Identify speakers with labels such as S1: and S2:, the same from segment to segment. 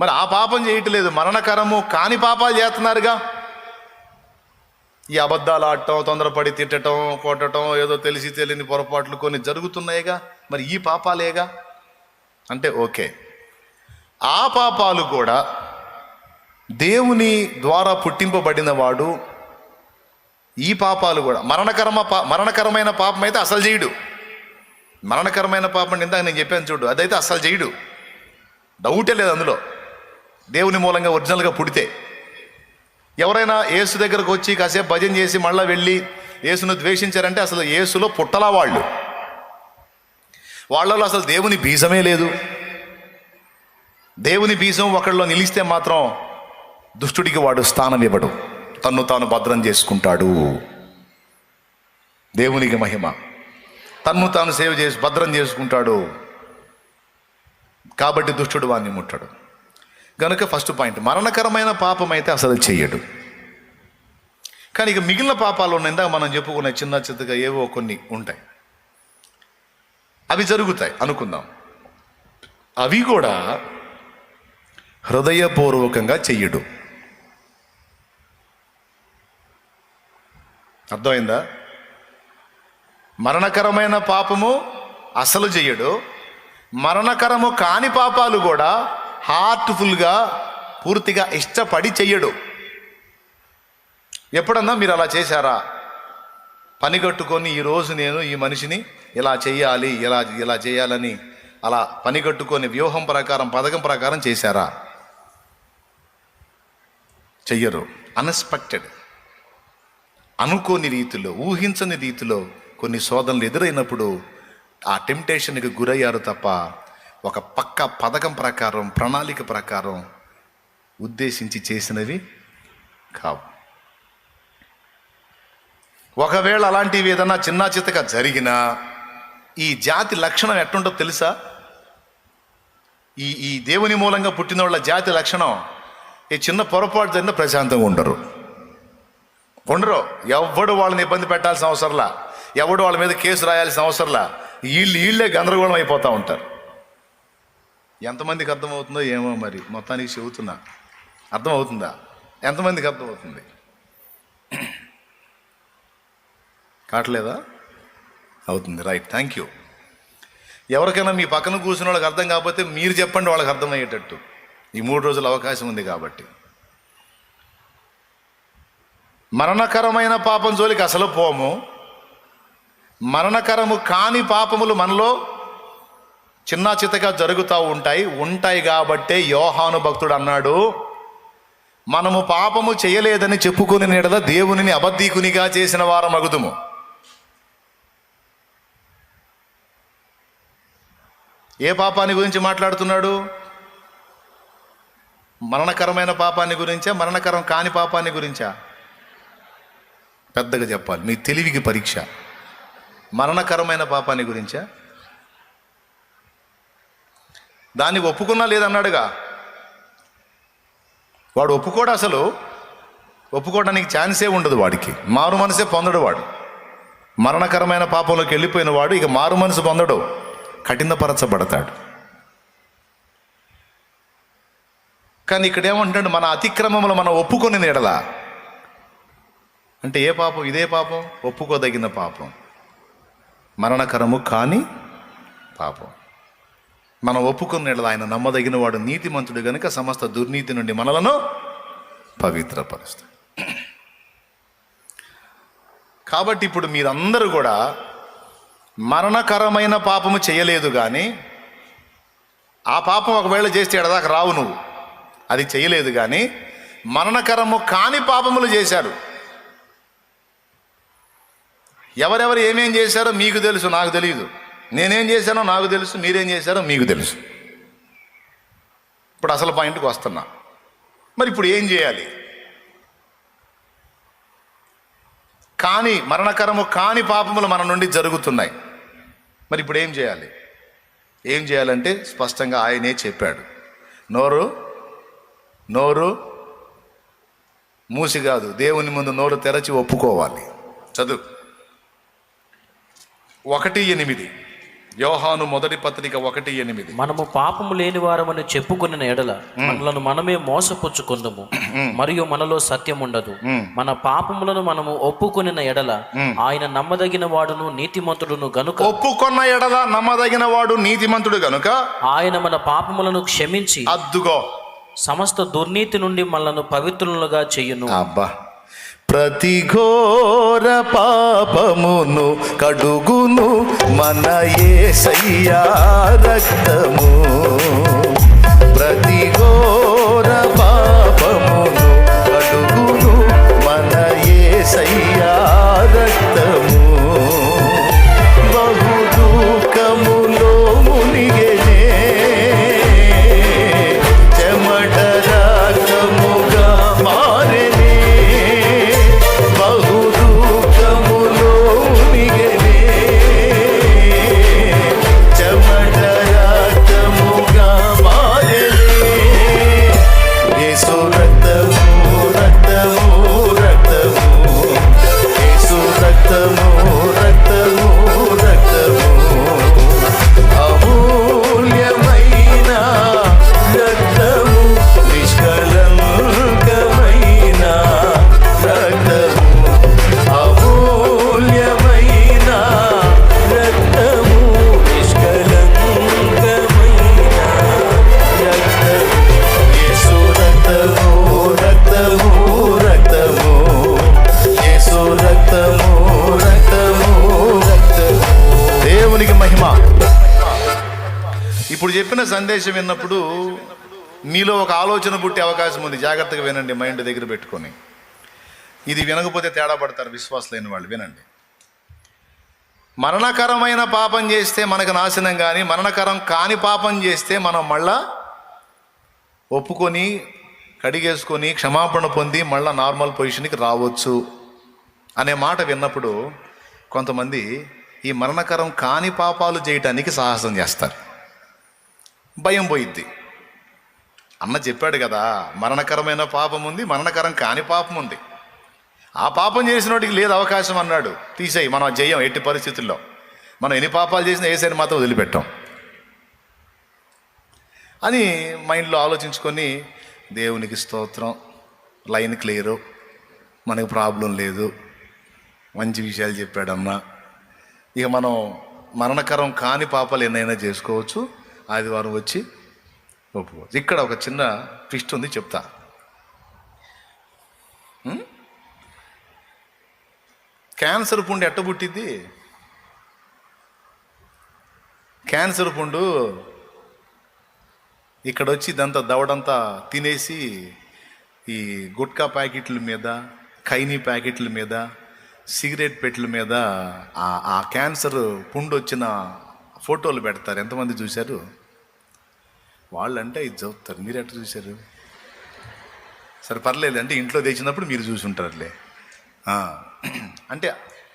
S1: మరి ఆ పాపం చేయట్లేదు మరణకరము కాని పాపాలు చేస్తున్నారుగా. ఈ అబద్ధాలు ఆడటం తొందరపడి తిట్టడం కొట్టడం ఏదో తెలిసి తెలియని పొరపాట్లు కొన్ని జరుగుతున్నాయిగా. మరి ఈ పాపాలేగా? అంటే ఓకే. ఆ పాపాలు కూడా దేవుని ద్వారా పుట్టింపబడిన వాడు ఈ పాపాలు కూడా. మరణకరమ పా మరణకరమైన పాపం అయితే అసలు చేయడు. మరణకరమైన పాపం ఇందాక నేను చెప్పాను చూడు అదైతే అసలు చేయడు. డౌటే లేదు అందులో. దేవుని మూలంగా ఒరిజినల్గా పుడితే. ఎవరైనా యేసు దగ్గరకు వచ్చి కాసేపు భజన చేసి మళ్ళీ వెళ్ళి యేసును ద్వేషించారంటే అసలు యేసులో పుట్టలా వాళ్ళు. వాళ్ళలో అసలు దేవుని బీజమే లేదు. దేవుని బీజం ఒకళ్ళలో నిలిస్తే మాత్రం దుష్టుడికి వాడు స్థానం ఇవ్వడు. తన్ను తాను భద్రం చేసుకుంటాడు. దేవునికి మహిమ. తన్ను తాను సేవ చేసి భద్రం చేసుకుంటాడు. కాబట్టి దుష్టుడు వాడిని ముట్టడు. గనుక ఫస్ట్ పాయింట్ మరణకరమైన పాపం అయితే అసలు చేయడు కానీ ఇక మిగిలిన పాపాలు ఉన్నాయి ఇందాక మనం చెప్పుకున్న చిన్న చిత్తగా ఏవో కొన్ని ఉంటాయి. అవి జరుగుతాయి అనుకుందాం. అవి కూడా హృదయపూర్వకంగా చెయ్యడు. అర్థమైందా? మరణకరమైన పాపము అసలు చెయ్యడు. మరణకరము కాని పాపాలు కూడా హార్ట్ఫుల్గా పూర్తిగా ఇష్టపడి చెయ్యడు. ఎప్పుడన్నా మీరు అలా చేశారా? పని కట్టుకొని ఈరోజు నేను ఈ మనిషిని ఇలా చేయాలి ఇలా ఇలా చేయాలని అలా పని కట్టుకొని వ్యూహం ప్రకారం పథకం ప్రకారం చేశారా? చెయ్యరు. అన్ఎక్స్పెక్టెడ్. అనుకోని రీతిలో ఊహించని రీతిలో కొన్ని శోధనలు ఎదురైనప్పుడు ఆ టెంప్టేషన్కి గురయ్యారు తప్ప ఒక పక్క పథకం ప్రకారం ప్రణాళిక ప్రకారం ఉద్దేశించి చేసినవి కావు. ఒకవేళ అలాంటివి ఏదన్నా చిన్న చితక జరిగినా ఈ జాతి లక్షణం ఎట్టుంటో తెలుసా? ఈ ఈ దేవుని మూలంగా పుట్టిన వాళ్ళ జాతి లక్షణం ఈ చిన్న పొరపాటు జరిగిన ప్రశాంతంగా ఉండరు. ఉండరు. ఎవడు వాళ్ళని ఇబ్బంది పెట్టాల్సిన అవసరంలా? ఎవడు వాళ్ళ మీద కేసు రాయాల్సిన అవసరంలా? వీళ్ళు వీళ్ళే గందరగోళం అయిపోతూ ఉంటారు. ఎంతమందికి అర్థమవుతుందో ఏమో మరి. మొత్తానికి చెబుతున్నా. అర్థమవుతుందా? ఎంతమందికి అర్థమవుతుంది? కావట్లేదా? అవుతుంది. రైట్. Thank you. ఎవరికైనా మీ పక్కన కూర్చున్న వాళ్ళకి అర్థం కాకపోతే మీరు చెప్పండి వాళ్ళకి అర్థమయ్యేటట్టు. ఈ మూడు రోజుల అవకాశం ఉంది కాబట్టి. మరణకరమైన పాపం జోలికి అసలు పోము. మరణకరము కాని పాపములు మనలో చిన్న చితగా జరుగుతూ ఉంటాయి ఉంటాయి కాబట్టే యోహాను భక్తుడు అన్నాడు మనము పాపము చేయలేదని చెప్పుకుని నీడద దేవునిని అబద్ధీకునిగా చేసిన వారం అగుదుము. ఏ పాపాన్ని గురించి మాట్లాడుతున్నాడు? మరణకరమైన పాపాన్ని గురించా మరణకరం కాని పాపాన్ని గురించా? పెద్దగా చెప్పాలి మీ తెలివికి పరీక్ష. మరణకరమైన పాపాన్ని గురించా? దాన్ని ఒప్పుకున్నా లేదన్నాడుగా. వాడు ఒప్పుకోడు అసలు. ఒప్పుకోవడానికి ఛాన్సే ఉండదు వాడికి. మారు మనసే పొందడు వాడు. మరణకరమైన పాపంలోకి వెళ్ళిపోయిన వాడు ఇక మారు మనసు పొందడు. కఠినపరచబడతాడు. కానీ ఇక్కడ ఏమంటాడు మన అతిక్రమములు మనం ఒప్పుకొని నీడలా. అంటే ఏ పాపం? ఇదే పాపం? ఒప్పుకోదగిన పాపం. మరణకరము కాని పాపం. మనం ఒప్పుకున్నట్లు ఆయన నమ్మదగిన వాడు నీతిమంతుడు గనుక సమస్త దుర్నీతి నుండి మనలను పవిత్రపరుస్తాడు. కాబట్టి ఇప్పుడు మీరందరూ కూడా మరణకరమైన పాపము చేయలేదు కానీ ఆ పాపం ఒకవేళ చేస్తే ఎడదాకా రావు నువ్వు. అది చేయలేదు కానీ మరణకరము కాని పాపములు చేశారు. ఎవరెవరు ఏమేం చేశారో మీకు తెలుసు నాకు తెలియదు నేనేం చేశానో నాకు తెలుసు మీరేం చేశారో మీకు తెలుసు. ఇప్పుడు అసలు పాయింట్కి వస్తున్నా. మరి ఇప్పుడు ఏం చేయాలి? కాని మరణకరము కాని పాపములు మన నుండి జరుగుతున్నాయి. మరి ఇప్పుడు ఏం చేయాలి? ఏం చేయాలంటే స్పష్టంగా ఆయనే చెప్పాడు. నోరు నోరు మూసి కాదు దేవుని ముందు నోరు తెరచి ఒప్పుకోవాలి. చదువు. ఒకటి ఎనిమిది. యోహాను మొదటి పత్రిక ఒకటి ఎనిమిది.
S2: మనము పాపము లేని వారమని చెప్పుకున్న ఎడల మనలను మనమే మోసపుచ్చుకుందము. మరియు మనలో సత్యం ఉండదు మన పాపములను మనము ఒప్పుకొనిన ఎడల ఆయన నమ్మదగిన వాడును నీతిమంతుడును గనుక.
S1: ఒప్పుకొన్న ఎడల నమ్మదగిన వాడు నీతిమంతుడు గనుక?
S2: ఆయన మన పాపములను క్షమించి
S1: అద్దుగో
S2: సమస్త దుర్నీతి నుండి మనలను పవిత్రులుగా చెయ్యును
S1: అబ్బా. ప్రతి ఘోర పాపమును కడుగును మన యేసయ్యా రక్తము. ఇప్పుడు చెప్పిన సందేశం విన్నప్పుడు మీలో ఒక ఆలోచన పుట్టే అవకాశం ఉంది. జాగ్రత్తగా వినండి మైండ్ దగ్గర పెట్టుకొని. ఇది వినకపోతే తేడా పడతారు విశ్వాసం లేని వాళ్ళు వినండి. మరణకరమైన పాపం చేస్తే మనకు నాశనం కానీ మరణకరం కాని పాపం చేస్తే మనం మళ్ళా ఒప్పుకొని కడిగేసుకొని క్షమాపణ పొంది మళ్ళా నార్మల్ పొజిషన్కి రావచ్చు అనే మాట విన్నప్పుడు కొంతమంది ఈ మరణకరం కాని పాపాలు చేయటానికి సాహసం చేస్తారు. భయం పోయిద్ది. అన్న చెప్పాడు కదా మరణకరమైన పాపం ఉంది మరణకరం కాని పాపం ఉంది. ఆ పాపం చేసినోడికి లేదు అవకాశం అన్నాడు. తీసేయి మనం జయం ఎట్టి పరిస్థితుల్లో. మనం ఎన్ని పాపాలు చేసినా ఏసైని మాత్రం వదిలిపెట్టాం. అని మైండ్లో ఆలోచించుకొని దేవునికి స్తోత్రం లైన్ క్లియరు మనకు ప్రాబ్లం లేదు మంచి విషయాలు చెప్పాడమ్మా. ఇక మనం మరణకరం కాని పాపాలు ఎన్నైనా చేసుకోవచ్చు. ఆదివారం వచ్చి ఒప్పుకోవచ్చు. ఇక్కడ ఒక చిన్న ట్విస్ట్ ఉంది చెప్తా. క్యాన్సర్ పుండు ఎట్ట పుట్టిద్ది? క్యాన్సర్ పుండు ఇక్కడ వచ్చి ఇదంతా దవడంతా తినేసి ఈ గుట్కా ప్యాకెట్ల మీద ఖైనీ ప్యాకెట్ల మీద సిగరెట్ పెట్టెల మీద ఆ ఆ క్యాన్సర్ పుండు వచ్చిన ఫోటోలు పెడతారు. ఎంతమంది చూశారు? వాళ్ళంటే ఇది చదువుతారు. మీరు ఎట్లా చూశారు? సరే పర్లేదు. అంటే ఇంట్లో తెచ్చినప్పుడు మీరు చూసి ఉంటారులే అంటే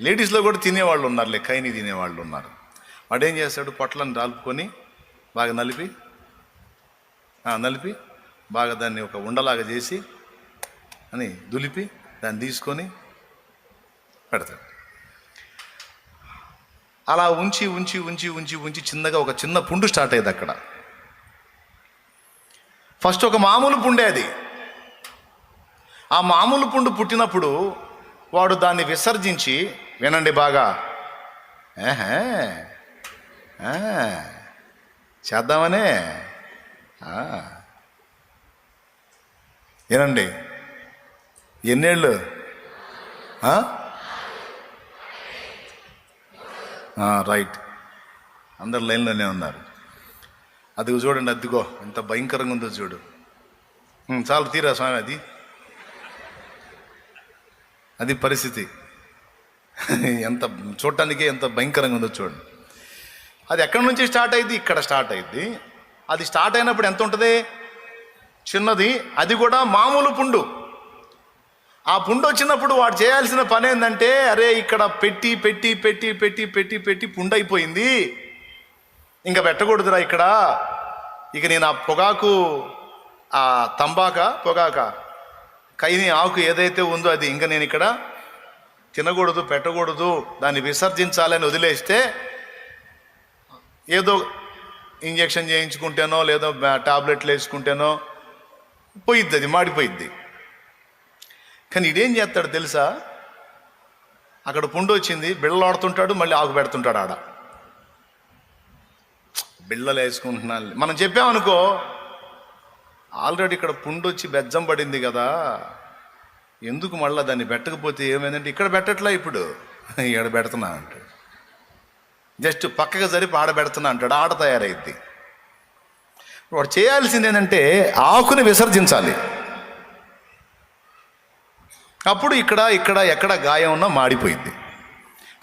S1: లేడీస్లో కూడా తినేవాళ్ళు ఉన్నారులే కైని తినేవాళ్ళు ఉన్నారు. వాడు ఏం చేస్తాడు? పొట్లను రాలుపుకొని బాగా నలిపి నలిపి బాగా దాన్ని ఒక ఉండలాగా చేసి అని దులిపి దాన్ని తీసుకొని పెడతాడు. అలా ఉంచి ఉంచి ఉంచి ఉంచి ఉంచి చిన్నగా ఒక చిన్న పుండు స్టార్ట్ అయ్యేది అక్కడ. ఫస్ట్ ఒక మామూలు పుండే అది. ఆ మామూలు పుండు పుట్టినప్పుడు వాడు దాన్ని విసర్జించి వినండి బాగా. చేద్దామనే. వినండి. ఏనండి ఎన్నేళ్ళు ఆ? రైట్. అందరు లైన్లోనే ఉన్నారు. అది చూడండి అదిగో ఎంత భయంకరంగా ఉందో చూడు. చాలు తీరా స్వామి అది. అది పరిస్థితి. ఎంత చూడటానికి ఎంత భయంకరంగా ఉందో చూడండి. అది ఎక్కడి నుంచి స్టార్ట్ అయింది? ఇక్కడ స్టార్ట్ అయింది. అది స్టార్ట్ అయినప్పుడు ఎంత ఉంటుంది? చిన్నది. అది కూడా మామూలు పుండు. ఆ పుండు వచ్చినప్పుడు వాడు చేయాల్సిన పని ఏంటంటే అరే ఇక్కడ పెట్టి పెట్టి పెట్టి పెట్టి పెట్టి పెట్టి పుండు అయిపోయింది ఇంకా పెట్టకూడదురా ఇక్కడ. ఇక నేను ఆ పొగాకు ఆ తంబాక పొగాక కైని ఆకు ఏదైతే ఉందో అది ఇంకా నేను ఇక్కడ తినకూడదు పెట్టకూడదు దాన్ని విసర్జించాలని వదిలేస్తే ఏదో ఇంజెక్షన్ చేయించుకుంటేనో లేదో టాబ్లెట్లు వేసుకుంటేనో పోయిద్ది అది మాడిపోయిద్ది. కానీ ఇదేం చేస్తాడు తెలుసా? అక్కడ పుండు వచ్చింది బిళ్ళలాడుతుంటాడు మళ్ళీ ఆకు పెడుతుంటాడు ఆడ. బిళ్ళలు వేసుకుంటున్నాను. మనం చెప్పామనుకో ఆల్రెడీ ఇక్కడ పుండు వచ్చి బెజ్జం పడింది కదా. ఎందుకు మళ్ళీ దాన్ని పెట్టకపోతే ఏమైందంటే ఇక్కడ పెట్టట్లా ఇప్పుడు? ఇక్కడ పెడుతున్నా అంటాడు. జస్ట్ పక్కకు జరిపి ఆడ పెడుతున్నా అంటాడు. ఆడ తయారైద్ది. వాడు చేయాల్సింది ఏంటంటే ఆకుని విసర్జించాలి. అప్పుడు ఇక్కడ ఇక్కడ ఎక్కడ గాయం ఉన్నా మాడిపోయింది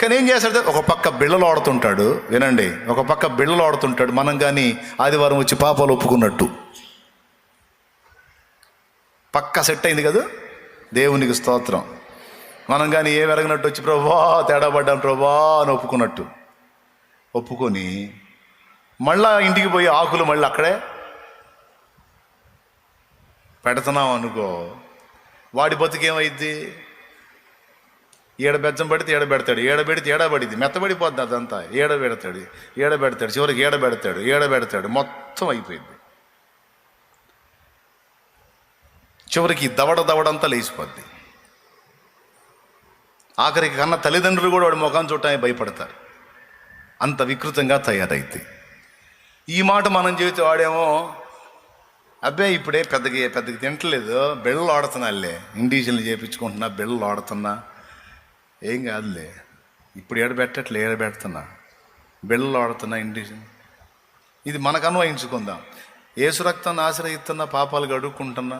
S1: కానీ ఏం చేస్తాడు ఒక పక్క బిళ్ళలు ఆడుతుంటాడు వినండి. ఒక పక్క బిళ్ళలు ఆడుతుంటాడు మనం కానీ ఆదివారం వచ్చి పాపాలు ఒప్పుకున్నట్టు. పక్క సెట్ అయింది కదా? దేవునికి స్తోత్రం. మనం కానీ ఏ వెరగనట్టు వచ్చి ప్రభా తేడా పడ్డాం ప్రభా అని ఒప్పుకున్నట్టు. ఒప్పుకొని మళ్ళా ఇంటికి పోయి ఆకులు మళ్ళీ అక్కడే పెడుతున్నాం అనుకో వాడి బతుకేమైద్ది? ఏడ బెచ్చం పడితే ఏడబెడతాడు ఏడబెడితే ఏడ మెత్తబడిపోద్ది అదంతా. ఏడబెడతాడు ఏడబెడతాడు చివరికి ఏడబెడతాడు ఏడబెడతాడు. మొత్తం అయిపోయింది. చివరికి దవడ దవడంతా లేచిపోద్ది. ఆఖరికి కన్న తల్లిదండ్రులు కూడా వాడి ముఖం చూడటానికి భయపడతారు. అంత వికృతంగా తయారైతే. ఈ మాట మనం చెబితే వాడేమో అబ్బాయి ఇప్పుడే పెద్దగా పెద్దగా తింటలేదు బిళ్ళలు ఆడుతున్నాలే ఇండివిజువల్ చేయించుకుంటున్నా బిళ్ళలు ఆడుతున్నా ఏం కాదులే. ఇప్పుడు ఏడబెట్టట్లే ఏడబెడుతున్నా బిళ్ళలు ఆడుతున్నా ఇంటి ఇది మనకు అన్వయించుకుందాం ఏసు రక్తాన్ని ఆశ్రయిస్తున్నా పాపాలు గడుక్కుంటున్నా?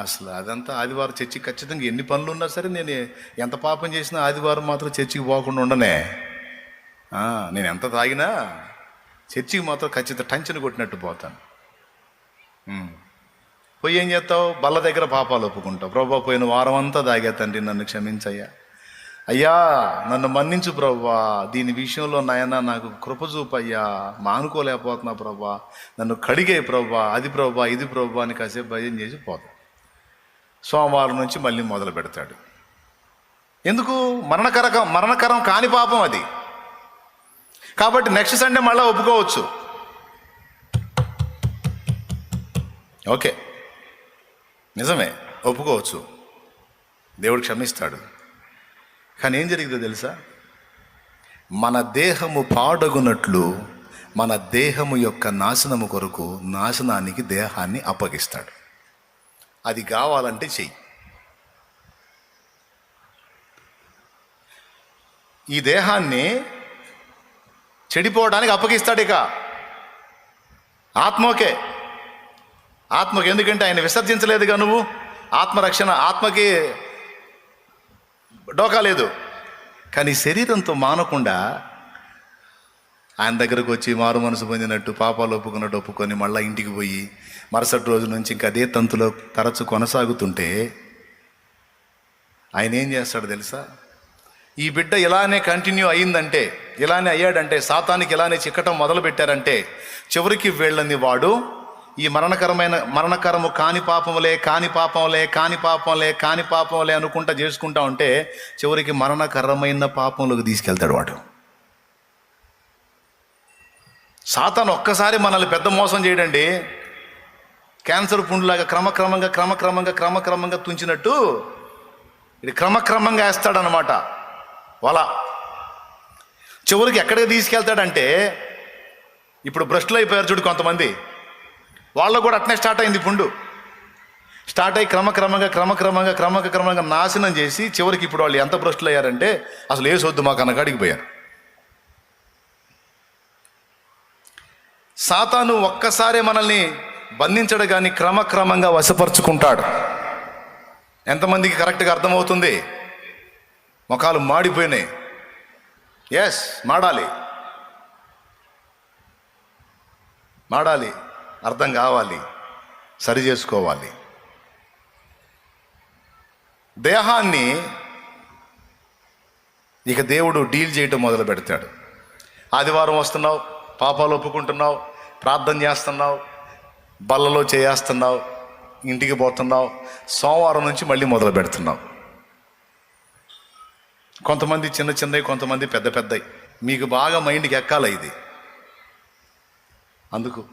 S1: అసలు అదంతా ఆదివారం చర్చికి ఖచ్చితంగా ఎన్ని పనులు ఉన్నా సరే నేను ఎంత పాపం చేసినా ఆదివారం మాత్రం చర్చికి పోకుండా ఉండనే. నేను ఎంత తాగినా చర్చికి మాత్రం ఖచ్చితంగా టంచను కొట్టినట్టు పోతాను. పోయి ఏం చేస్తావు? బల్ల దగ్గర పాపాలు ఒప్పుకుంటావు. ప్రభా పోయిన వారం అంతా తాగే తండ్రి నన్ను క్షమించయ్యా. అయ్యా నన్ను మన్నించు ప్రవ్వా. దీని విషయంలో నాయన నాకు కృపచూపయ్యా మానుకోలేకపోతున్నా ప్రవ్వా. నన్ను కడిగే ప్రవ్వా. అది ప్రవ్వా ఇది ప్రవ్వా అని కాసేపు భయం చేసి పోతాం సోమవారం నుంచి మళ్ళీ మొదలు పెడతాడు. ఎందుకు? మరణకరకం మరణకరం కాని పాపం అది. కాబట్టి నెక్స్ట్ సండే మళ్ళీ ఒప్పుకోవచ్చు. ఓకే. నిజమే ఒప్పుకోవచ్చు. దేవుడు క్షమిస్తాడు. కానీ ఏం జరిగిందో తెలుసా? మన దేహము పాడగునట్లు మన దేహము యొక్క నాశనము కొరకు నాశనానికి దేహాన్ని అప్పగిస్తాడు. అది కావాలంటే చెయ్యి. ఈ దేహాన్ని చెడిపోవడానికి అప్పగిస్తాడు ఇక. ఆత్మకే. ఆత్మకి ఎందుకంటే ఆయన విసర్జించలేదుగా నువ్వు? ఆత్మరక్షణ ఆత్మకి డోకా లేదు. కానీ శరీరంతో మానకుండా ఆయన దగ్గరకు వచ్చి మారు మనసు పొందినట్టు పాపాలు ఒప్పుకున్నట్టు ఒప్పుకొని మళ్ళీ ఇంటికి పోయి మరుసటి రోజు నుంచి ఇంకా అదే తంతులో తరచు కొనసాగుతుంటే ఆయన ఏం చేస్తాడు తెలుసా? ఈ బిడ్డ ఇలానే కంటిన్యూ అయిందంటే ఇలానే అయ్యాడంటే సాతానికి ఇలానే చిక్కటం మొదలు పెట్టారంటే చివరికి వీళ్ళని వాడు ఈ మరణకరమైన మరణకరము కాని పాపములే కాని పాపంలే కాని పాపంలే కాని పాపంలే అనుకుంటా చేసుకుంటా ఉంటే చివరికి మరణకరమైన పాపంలోకి తీసుకెళ్తాడు వాడు. సాతాను ఒక్కసారి మనల్ని పెద్ద మోసం చేయడండి. క్యాన్సర్ పుండ్లాగా క్రమక్రమంగా క్రమక్రమంగా క్రమక్రమంగా తుంచినట్టు ఇది క్రమక్రమంగా వేస్తాడనమాట వల చివరికి ఎక్కడికి తీసుకెళ్తాడంటే ఇప్పుడు భ్రష్టులు అయిపోయారు చూడు కొంతమంది. వాళ్ళకు కూడా అట్నే స్టార్ట్ అయింది పుండు. స్టార్ట్ అయ్యి క్రమక్రమంగా క్రమక్రమంగా క్రమక్రమంగా నాశనం చేసి చివరికి ఇప్పుడు వాళ్ళు ఎంత భ్రష్టులు అయ్యారంటే అసలు ఏ సొద్దు మాకు అన్నగాడికి పోయారు. సాతాను ఒక్కసారే మనల్ని బంధించడు కానీ క్రమక్రమంగా వశపరుచుకుంటాడు. ఎంతమందికి కరెక్ట్గా అర్థమవుతుంది? ముఖాలు మాడిపోయినాయి. ఎస్ మాడాలి. మాడాలి. అర్థం కావాలి సరి చేసుకోవాలి. దేహాన్ని ఇక దేవుడు డీల్ చేయటం మొదలు పెడతాడు. ఆదివారం వస్తున్నావు పాపాలు ఒప్పుకుంటున్నావు ప్రార్థన చేస్తున్నావు బల్లలో చేస్తున్నావు ఇంటికి పోతున్నావు సోమవారం నుంచి మళ్ళీ మొదలు పెడుతున్నావు. కొంతమంది చిన్న చిన్నవి కొంతమంది పెద్ద పెద్దవి. మీకు బాగా మైండ్కి ఎక్కాలి ఇది? అందుకు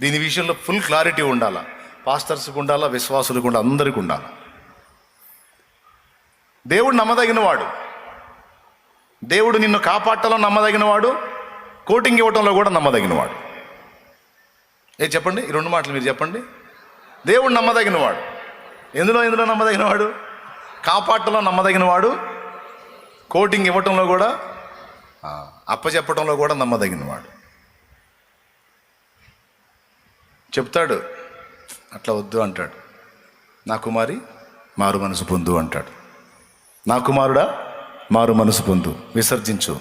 S1: దీని విషయంలో ఫుల్ క్లారిటీ ఉండాలా? పాస్టర్స్కి ఉండాలా? విశ్వాసులకు ఉండాలి? అందరికీ ఉండాలి? దేవుడు నమ్మదగినవాడు. దేవుడు నిన్ను కాపాడటంలో నమ్మదగినవాడు. కోటింగ్ ఇవ్వటంలో కూడా నమ్మదగినవాడు. ఏ చెప్పండి? ఈ రెండు మాటలు మీరు చెప్పండి. దేవుడు నమ్మదగినవాడు. ఎందులో ఎందులో నమ్మదగిన వాడు కాపాడటంలో నమ్మదగిన వాడు కోటింగ్ ఇవ్వటంలో కూడా అప్పచెప్పటంలో కూడా నమ్మదగినవాడు వాడు చెప్తాడు. అట్లా వద్దు అంటాడు. నా కుమారి మారు మనసు పొందు అంటాడు. నా కుమారుడా మారు మనసు పొందు విసర్జించు.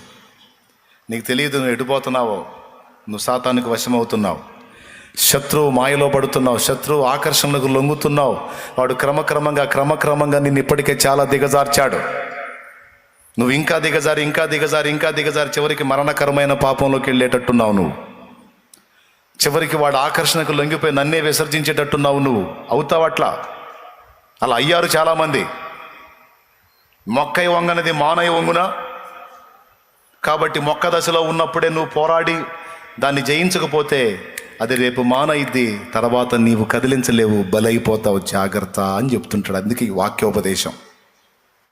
S1: నీకు తెలియదు నువ్వు ఎటుపోతున్నావో నువ్వు సాతానికి వశమవుతున్నావు. శత్రువు మాయలో పడుతున్నావు శత్రువు ఆకర్షణలకు లొంగుతున్నావు. వాడు క్రమక్రమంగా క్రమక్రమంగా నిన్ను ఇప్పటికే చాలా దిగజార్చాడు. నువ్వు ఇంకా దిగజారి ఇంకా దిగజారి ఇంకా దిగజారి చివరికి మరణకరమైన పాపంలోకి వెళ్ళేటట్టున్నావు నువ్వు. చివరికి వాడు ఆకర్షణకు లొంగిపోయి నన్నే విసర్జించేటట్టున్నావు నువ్వు. అవుతావు అట్లా? అలా అయ్యారు చాలామంది. మొక్కై వంగనది మానై వంగున? కాబట్టి మొక్క దశలో ఉన్నప్పుడే నువ్వు పోరాడి దాన్ని జయించకపోతే అది రేపు మానయిద్ది తర్వాత నీవు కదిలించలేవు బలైపోతావు జాగ్రత్త అని చెప్తుంటాడు. అందుకే ఈ వాక్యోపదేశం.